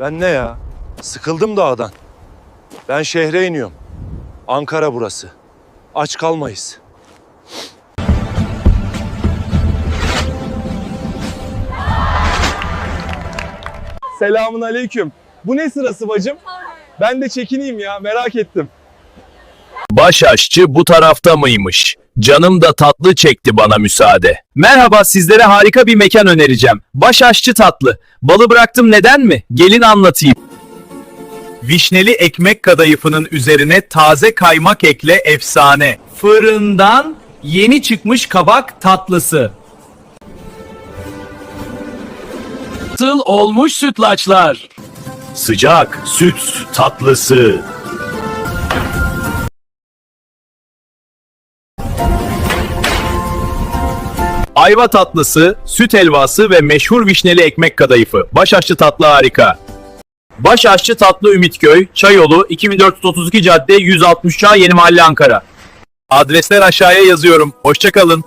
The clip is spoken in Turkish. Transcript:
Ben ne ya? Sıkıldım dağdan. Ben şehre iniyorum. Ankara burası. Aç kalmayız. Selamun aleyküm. Bu ne sırası bacım? Ben de çekineyim ya merak ettim. Baş aşçı bu tarafta mıymış? Canım da tatlı çekti bana müsaade. Merhaba sizlere harika bir mekan önereceğim. Baş aşçı tatlı. Balı bıraktım neden mi? Gelin anlatayım. Vişneli ekmek kadayıfının üzerine taze kaymak ekle efsane. Fırından yeni çıkmış kabak tatlısı. Nasıl olmuş sütlaçlar? Sıcak süt tatlısı. Ayva tatlısı, süt helvası ve meşhur vişneli ekmek kadayıfı. Başaşçı tatlı harika. Başaşçı tatlı Ümitköy, Çayolu, 2432 cadde 163 A Yeni Mahalle Ankara. Adresler aşağıya yazıyorum. Hoşçakalın.